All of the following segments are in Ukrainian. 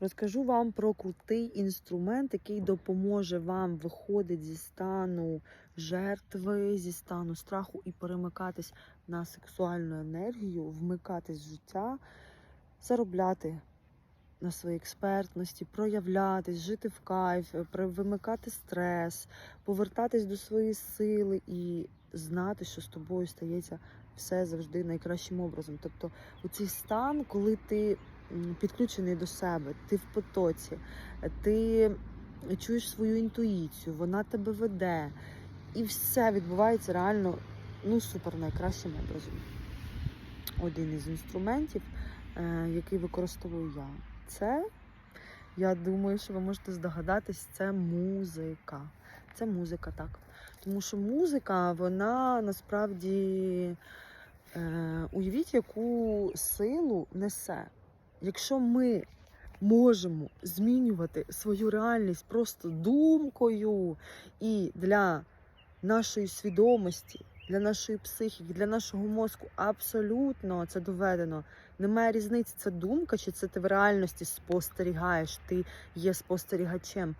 Розкажу вам про крутий інструмент, який допоможе вам виходити зі стану жертви, зі стану страху і перемикатись на сексуальну енергію, вмикатись в життя, заробляти на своїй експертності, проявлятись, жити в кайф, вимикати стрес, повертатись до своєї сили і знати, що з тобою стається все завжди найкращим образом. Тобто, у цей стан, коли ти підключений до себе, ти в потоці, ти чуєш свою інтуїцію, вона тебе веде, і все відбувається реально ну, супер найкращим образом. Один із інструментів, е, який використовую я, це, я думаю, що ви можете здогадатись, це музика. Це музика, так. Тому що музика, вона насправді е, уявіть, яку силу несе. Якщо ми можемо змінювати свою реальність просто думкою і для нашої свідомості, для нашої психіки, для нашого мозку абсолютно це доведено. Немає різниці, це думка, чи це ти в реальності спостерігаєш, ти є спостерігачем.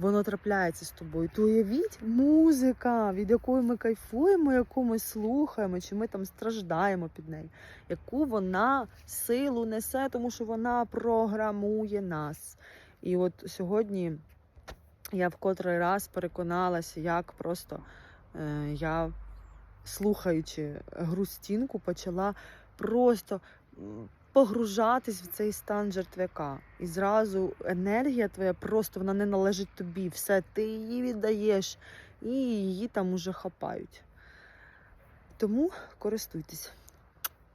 Воно трапляється з тобою. То уявіть, музика, від якої ми кайфуємо, яку ми слухаємо, чи ми там страждаємо під нею, яку вона силу несе, тому що вона програмує нас. І от сьогодні я в котрий раз переконалася, як просто е, я, слухаючи грустінку, почала просто погружатись в цей стан жертвяка. І зразу енергія твоя просто вона не належить тобі. Все, ти її віддаєш, і її там уже хапають. Тому користуйтесь.